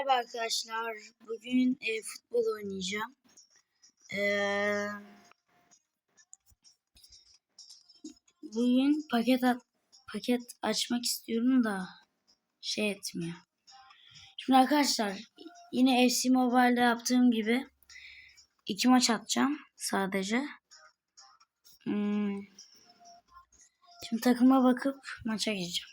Merhaba arkadaşlar. Bugün e, futbol oynayacağım. Ee, bugün paket at, paket açmak istiyorum da şey etmiyor. Şimdi arkadaşlar yine FC Mobile'de yaptığım gibi iki maç atacağım sadece. Hmm. Şimdi takıma bakıp maça gireceğim.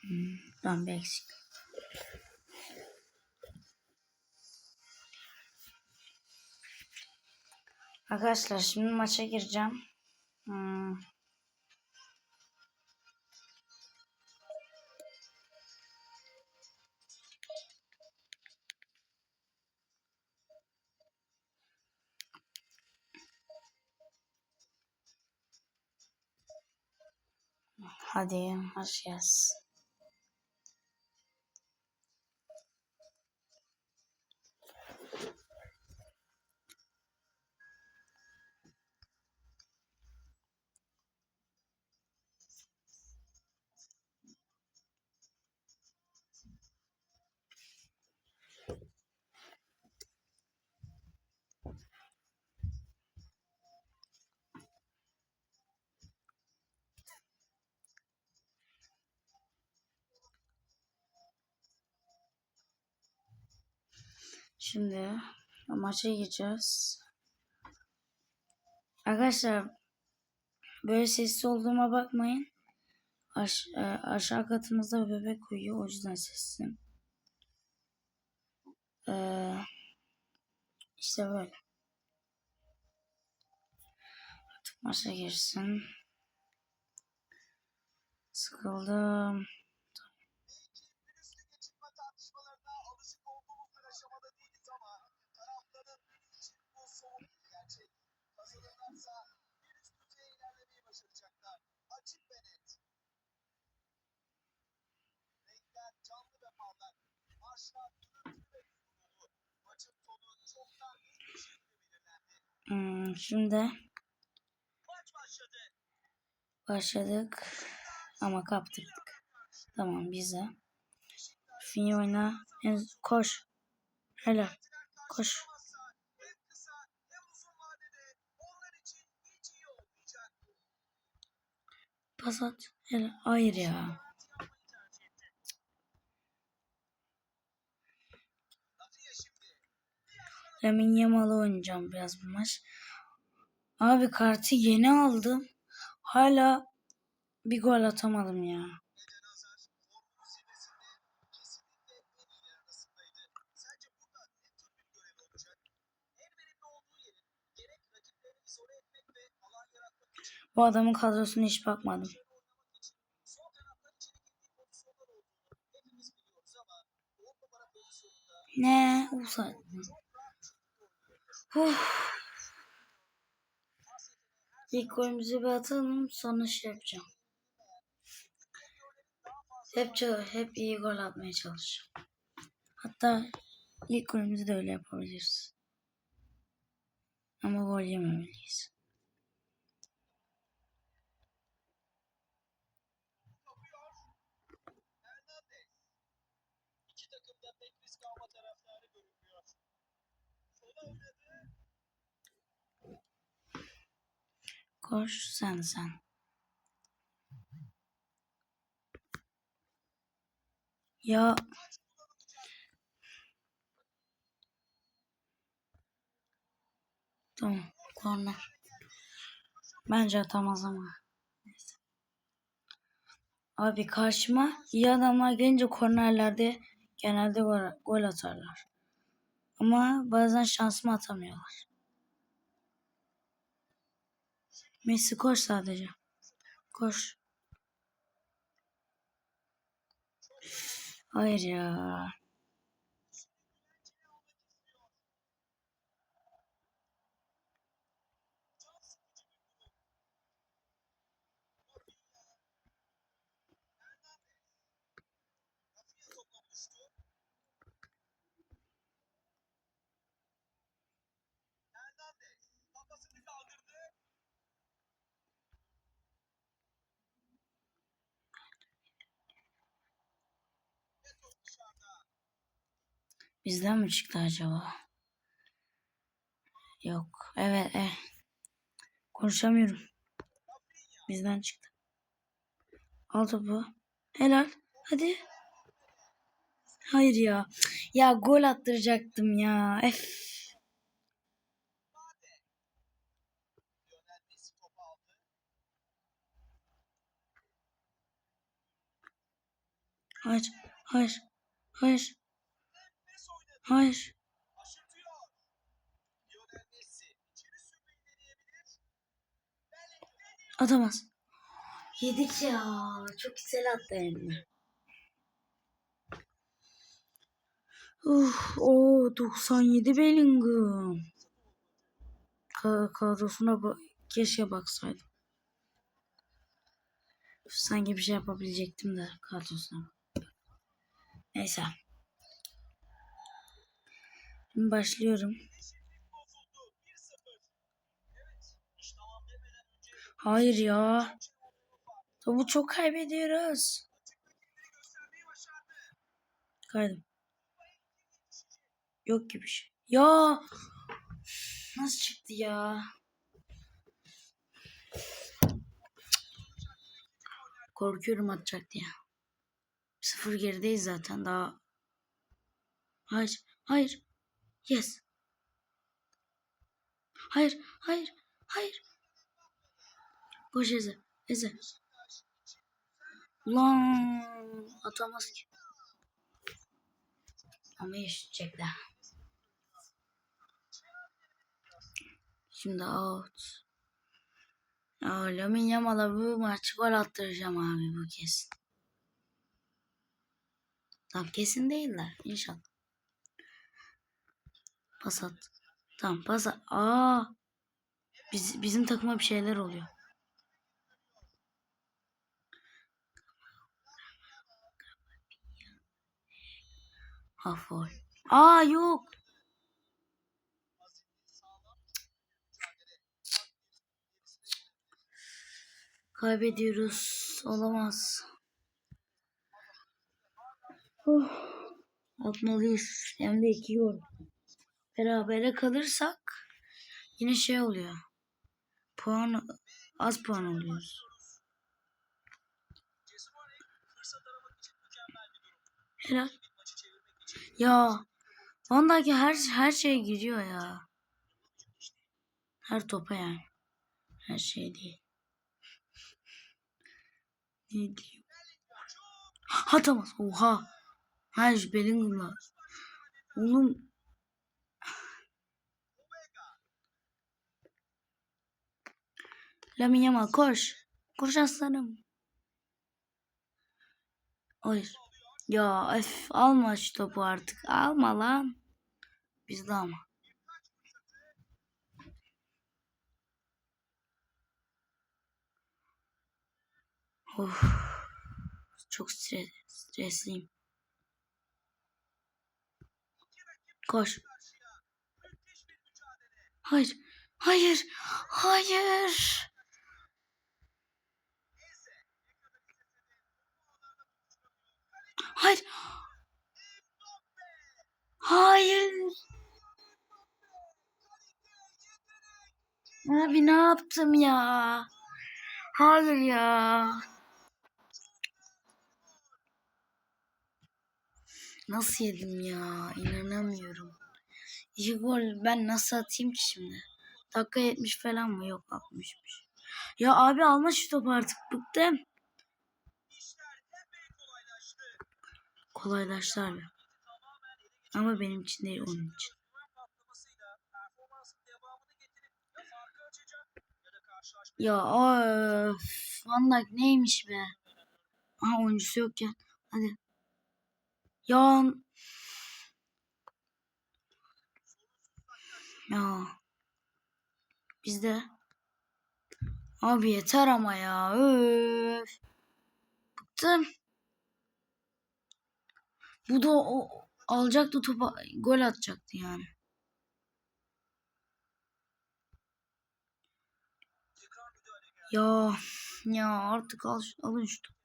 Hmm, ben bir eksik. Arkadaşlar şimdi maça gireceğim. Hmm. Hadi başlayacağız. Şimdi maça gireceğiz. Arkadaşlar böyle sessiz olduğuma bakmayın. Aş e, aşağı katımızda bebek uyuyor. O yüzden sessizim. Ee, işte böyle. Artık maça girsin. Sıkıldım. Hmm, şimdi başladık. Ama kaptık. Tamam bize. Fini oyna. En, koş. Helal. Koş. Pas at. Helal. Hayır ya. Rafiye şimdi. Lamin Yamal'ı oynayacağım biraz bu maç. Abi kartı yeni aldım. Hala bir gol atamadım ya. Eden Hazar formunun zirvesinde kesinlikle İlk golümüzü bir atalım sonra şey yapacağım. Hep, hep iyi gol atmaya çalışacağım. Hatta ilk golümüzü de öyle yapabiliriz. Ama gol yememeliyiz. Koş sen sen. Ya Tamam. Korner. Bence atamaz ama. Neyse. Abi karşıma iyi adamlar gelince kornerlerde genelde gol, gol atarlar. Ama bazen şansımı atamıyorlar. Messi koş sadece. Koş. Hayır ya. Bizden mi çıktı acaba? Yok. Evet. Eh. Konuşamıyorum. Bizden çıktı. Al topu. Helal. Hadi. Hayır ya. Ya gol attıracaktım ya. Ef. Hayır. Hayır. Hayır. Hayır. Atamaz. Yedik ya. Çok güzel attı hem de. Uf, o 97 Bellingham. Ka kadrosuna ba- keşke baksaydım. Sanki bir şey yapabilecektim de kadrosuna. Neyse. Şimdi başlıyorum. Eşitlik bozuldu. 1-0. Evet. iş tamam önce Hayır ya. Topu çok kaybediyoruz. Kaydım. Yok gibi şey. Ya. Nasıl çıktı ya? Korkuyorum atacak diye. Sıfır gerideyiz zaten daha. Hayır. Hayır. Yes. Hayır. Hayır. Hayır. Koş Eze. Eze. Ulan atamaz ki. Ama yaşayacaklar. Şimdi out. Ya Lamin Yamal'a bu maç gol attıracağım abi bu kesin. Tam kesin değiller inşallah. Pas at. Tamam pas at. Aa. Biz, bizim takıma bir şeyler oluyor. Hafol. Aa yok. Kaybediyoruz. Olamaz. Oh. Atmalıyız. Hem de iki gol. Berabere kalırsak yine şey oluyor. Puan az puan alıyoruz. Helal. Ya Van'daki her her şeye giriyor ya. Her topa yani. Her şey değil. Ne diyor? Atamaz. Oha. Hayır Bellingham'la. Oğlum. Lamin Yamal koş. Koş aslanım. Hayır. Ya öf alma şu topu artık. Alma lan. Bizde ama. Of. Çok stres, stresliyim. Koş. Hayır. Hayır. Hayır. Hayır. Hayır. Abi ne yaptım ya? Hayır ya. Nasıl yedim ya? İnanamıyorum. İki gol ben nasıl atayım ki şimdi? Dakika 70 falan mı? Yok 60'mış. Ya abi alma şu topu artık bıktım. Kolaylaştı abi. Ama benim için değil onun için. Ya öf. Van Dijk neymiş be? Aha oyuncusu yok ya. Hadi. Ya. Ya. Bizde. Abi yeter ama ya. Öf. Bıktım. Bu da o alacaktı topa gol atacaktı yani. Ya ya artık al, alın şu topu.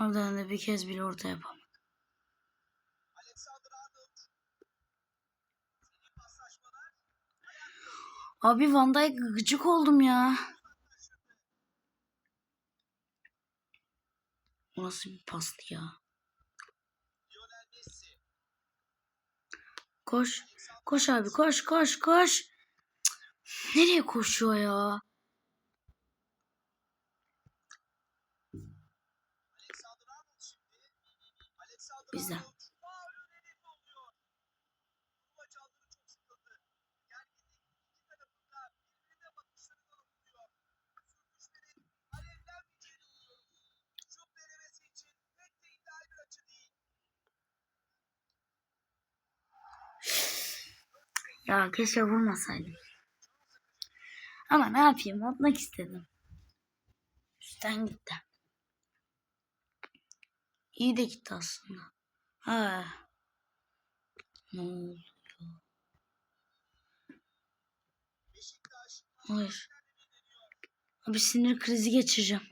Oradan da bir kez bile orta paslaşmalar. Abi Van Dijk gıcık oldum ya. O nasıl bir pastı ya. Koş. Koş abi koş koş koş. Cık, Nereye koşuyor ya? Bizden. Ya keşke vurmasaydım. Ama ne yapayım atmak istedim. Üstten gitti. İyi de gitti aslında. Ha. Ne? Beşiktaş Hayır. Abi sinir krizi geçireceğim.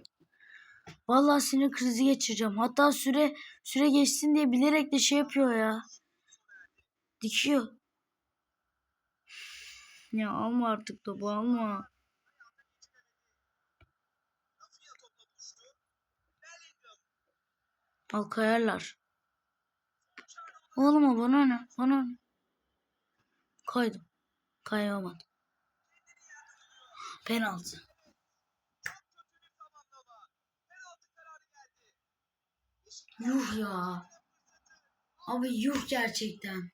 Vallahi sinir krizi geçireceğim. Hatta süre süre geçsin diye bilerek de şey yapıyor ya. Dikiyor. Ya alma artık topu alma. Al kayarlar. Oğlum bana ne? Bana ne? Kaydım. Kayamadım. Penaltı. Yuh ya. Abi yuh gerçekten.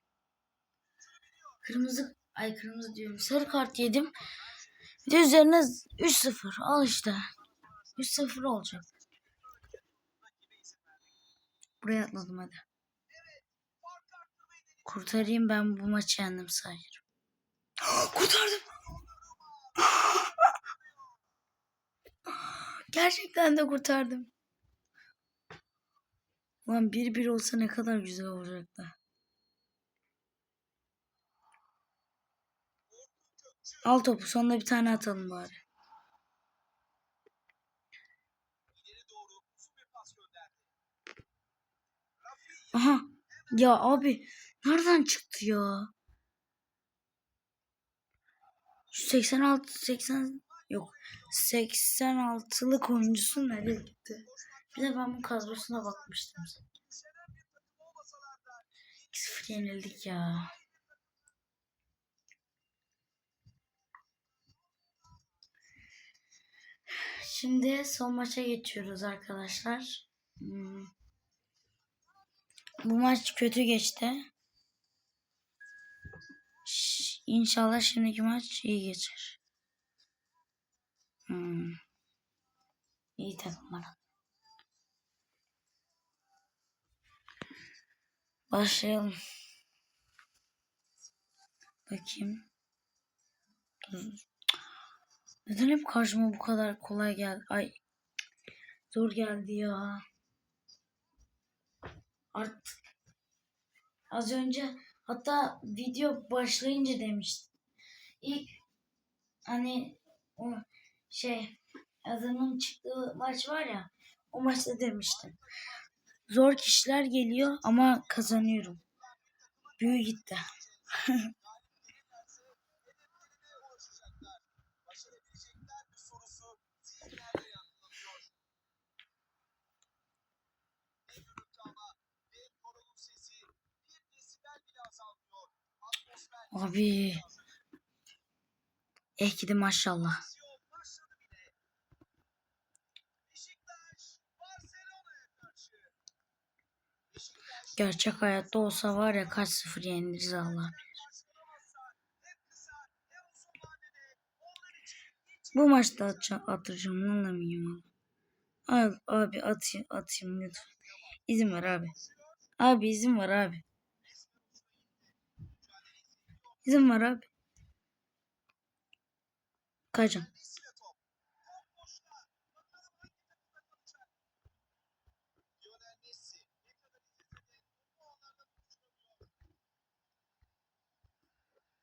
Kırmızı ay kırmızı diyorum. Sarı kart yedim. Bir de üzerine 3-0. Al işte. 3-0 olacak. Buraya atladım hadi. Kurtarayım ben bu maçı yendim sayarım. Kurtardım. Gerçekten de kurtardım. Ulan 1-1 olsa ne kadar güzel olacaktı. Al topu sonunda bir tane atalım bari. Aha. Ya abi nereden çıktı ya? 86 80 yok. 86'lık oyuncusu nereye gitti? Bir de ben bu kadrosuna bakmıştım. Yükselen bir takım olmasalar da 2-0 yenildik ya. Şimdi son maça geçiyoruz arkadaşlar. Hmm. Bu maç kötü geçti. İnşallah şimdiki maç iyi geçer. Hmm. İyi takımlar. Başlayalım. Bakayım. Dur. Neden hep karşıma bu kadar kolay geldi? Ay. Zor geldi ya. Artık. Az önce hatta video başlayınca demiştim. İlk hani o şey adının çıktığı maç var ya o maçta demiştim. Zor kişiler geliyor ama kazanıyorum. Büyü gitti. Abi. Eh gidi maşallah. Gerçek hayatta olsa var ya kaç sıfır yeniliriz Allah. hiç Bu maçta atacağım, atacağım ne alamıyorum abi. Abi atayım, atayım lütfen. İzin ver abi. Abi izin var abi. İzin var abi. Kaçın. Messi'yle top. Top boşta. Bakalım hangi takımda kalacak. Lionel Messi ne kadar izlese de bu anlarda buluşturamıyor.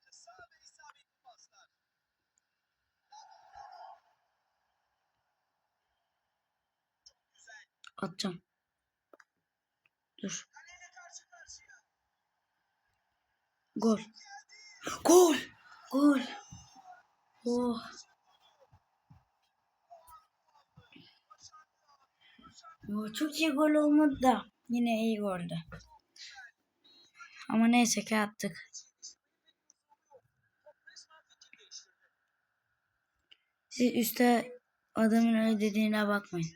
Kısa ve isabetli paslar. Atacağım. Dur. Gol. Gol. Gol. Oh. Oh, çok iyi gol olmadı da yine iyi goldü. Ama neyse ki attık. Siz üstte adamın öyle dediğine bakmayın.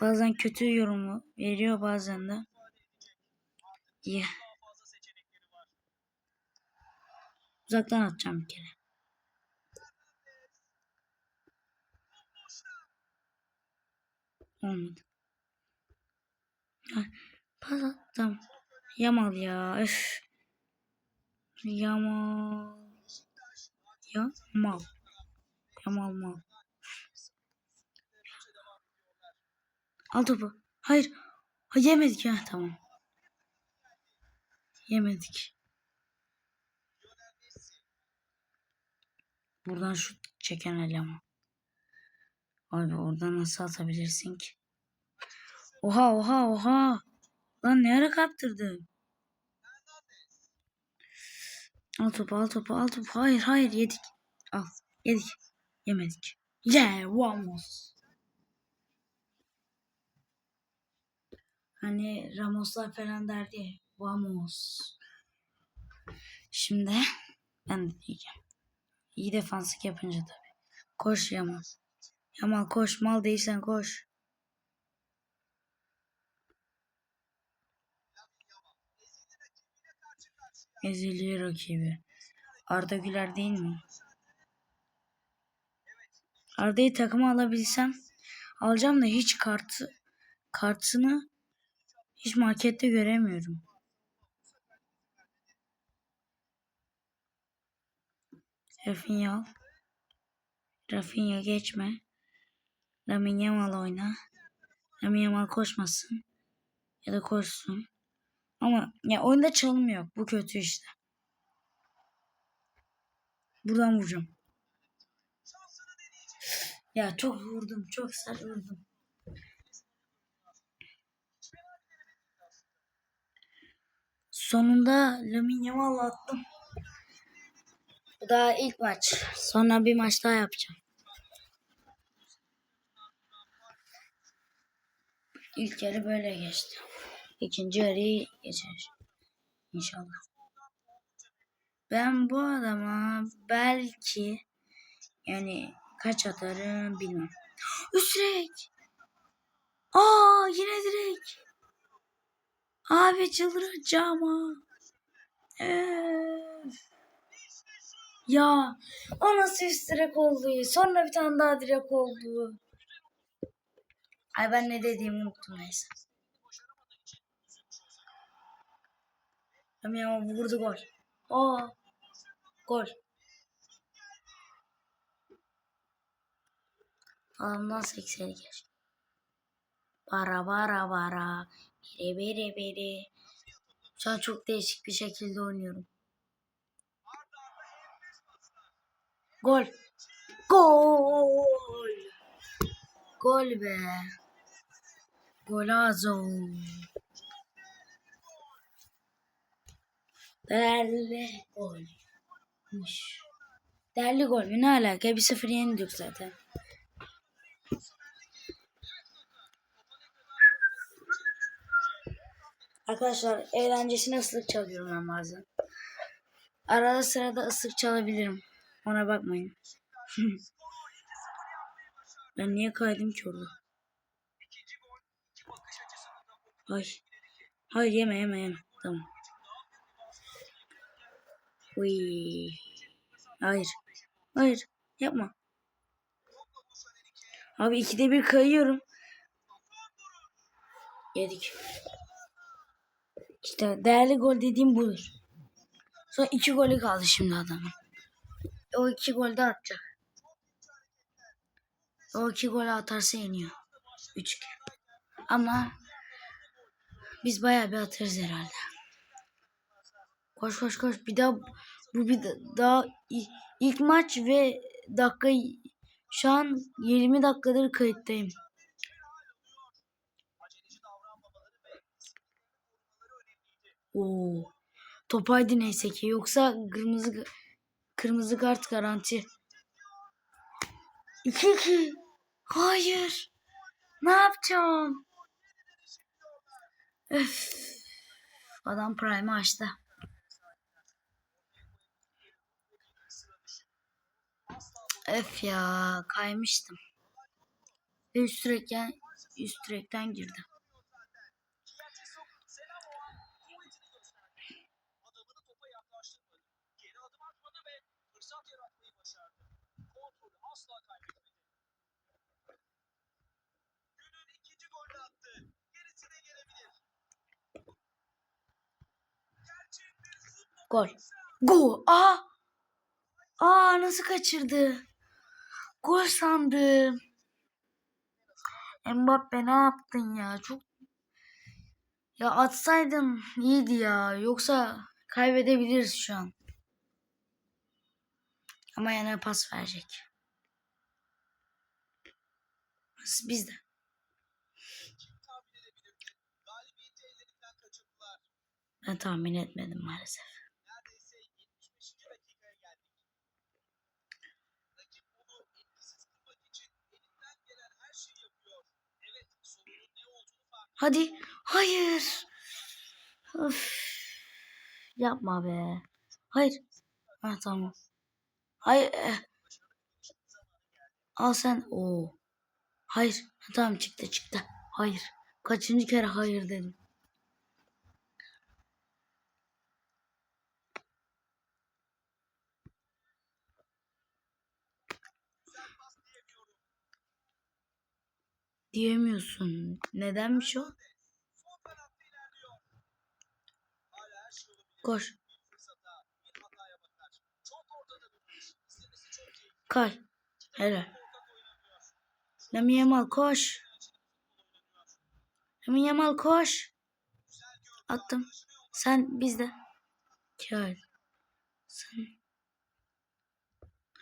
Bazen kötü yorumu veriyor bazen de. İyi. Uzaktan atacağım bir kere. Olmadı. Ha, Pas attım. Yamal ya. Öf. Yamal. Yamal. Yamal mal. Al topu. Hayır. Ha, yemedik ya. Tamam. Yemedik. Buradan şut çeken eleman. Abi oradan nasıl atabilirsin ki? Oha oha oha. Lan ne ara kaptırdın? Al topu al topu al topu. Hayır hayır yedik. Al yedik. Yemedik. Yeah vamos. Hani Ramoslar falan derdi. Vamos. Şimdi ben de diyeceğim. İyi defanslık yapınca tabii. Koş Yamal. Yamal koş. Mal değilsen koş. Ezeli rakibi. Arda Güler değil mi? Arda'yı takıma alabilsem alacağım da hiç kartı kartını hiç markette göremiyorum. Rafinha al. Rafinha geçme. Lamine Yamal oyna. Lamine Yamal koşmasın. Ya da koşsun. Ama ya oyunda çalım yok. Bu kötü işte. Buradan vuracağım. Ya çok vurdum. Çok sert vurdum. Sonunda Lamine Yamal attım. Bu daha ilk maç. Sonra bir maç daha yapacağım. İlk yarı böyle geçti. İkinci yarıyı geçer. İnşallah. Ben bu adama belki yani kaç atarım bilmem. Üst direk. Aa yine direk. Abi çıldıracağım ha. Öf. Ya o nasıl üst direk oldu? Sonra bir tane daha direk oldu. Ay ben ne dediğimi unuttum neyse. Ama ya vurdu gol. Aa. Gol. Adamdan sekseri geç. Bara bara bara. Bire bire bire. Şu an çok değişik bir şekilde oynuyorum. Gol. Gol. Gol be. Golazo. Değerli golmüş. Değerli gol? Ne alaka? 1-0 yenildik zaten. Arkadaşlar eğlencesine ıslık çalıyorum ben bazen. Arada sırada ıslık çalabilirim. Ona bakmayın. ben niye kaydım ki orada? Ay. Hayır yeme yeme yeme. Tamam. Uy. Hayır. Hayır. Yapma. Abi ikide bir kayıyorum. Yedik. İşte değerli gol dediğim budur. Sonra iki golü kaldı şimdi adamın. O iki gol de atacak. O iki golü atarsa yeniyor. Üç kere. Ama biz bayağı bir atarız herhalde. Koş koş koş. Bir daha bu bir da- daha ilk maç ve dakika şu an 20 dakikadır kayıttayım. Oo. Topaydı neyse ki. Yoksa kırmızı kırmızı kart garanti. 2-2. Hayır. Ne yapacağım? Öf. Adam Prime'ı açtı. Öf ya kaymıştım. Üst direkten, üst direkten girdi. Gol. Gol. Aa. Aa nasıl kaçırdı? Gol sandım. Mbappe ne yaptın ya? Çok ya atsaydın iyiydi ya. Yoksa kaybedebiliriz şu an. Ama yine pas verecek. Biz- de. Ben tahmin etmedim maalesef. Hadi. Hayır. Of. Yapma be. Hayır. Ha tamam. Hayır. eh. Al sen. Oo. Hayır. Ha, tamam çıktı çıktı. Hayır. Kaçıncı kere hayır dedim. güzel pas diyemiyorum. Diyemiyorsun. Nedenmiş o? Son kanatta ilerliyor. Hala her şey olabilir. Koş. Bir fırsata, bir hataya bakar. Çok ortada durmuş. İzlemesi çok keyifli. Kay. Helal. Lamine Yamal koş. Lamine Yamal koş. Attım. Sen bizde. Gel. Sen.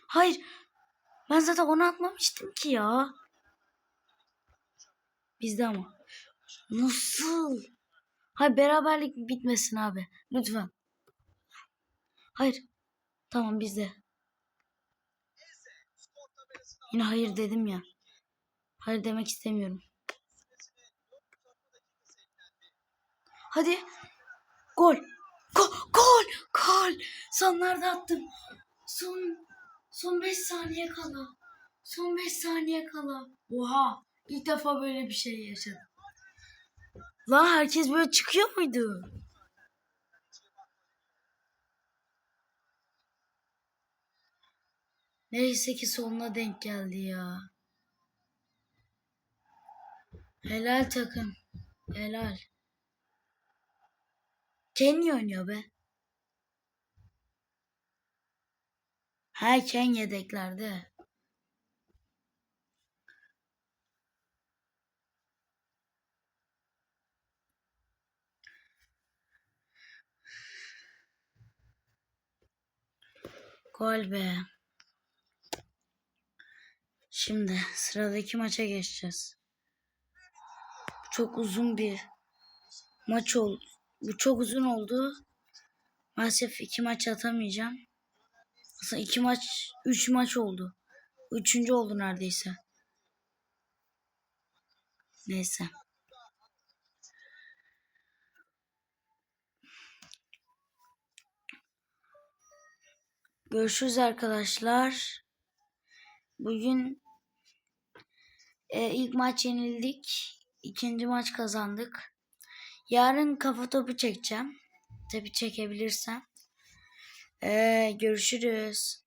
Hayır. Ben zaten onu atmamıştım ki ya. Bizde ama. Nasıl? Hayır beraberlik bitmesin abi. Lütfen. Hayır. Tamam bizde. Yine hayır dedim ya. Hayır demek istemiyorum. süresine 4 uzatma dakikası eklendi. Hadi. Gol. Gol. Gol. Gol. Sonlarda attım. Son son 5 saniye kala. Son 5 saniye kala. Oha. İlk defa böyle bir şey yaşadım. Lan herkes böyle çıkıyor muydu? Neyse ki sonuna denk geldi ya. Helal takım. Helal. Kenny oynuyor be. Ha Ken yedeklerde. Gol be. Şimdi sıradaki maça geçeceğiz. Bu çok uzun bir maç oldu. Bu çok uzun oldu. Maalesef iki maç atamayacağım. Aslında iki maç, üç maç oldu. Üçüncü oldu neredeyse. Neyse. Görüşürüz arkadaşlar. Bugün e, ilk maç yenildik. İkinci maç kazandık. Yarın kafa topu çekeceğim. Tabii çekebilirsem. E, görüşürüz.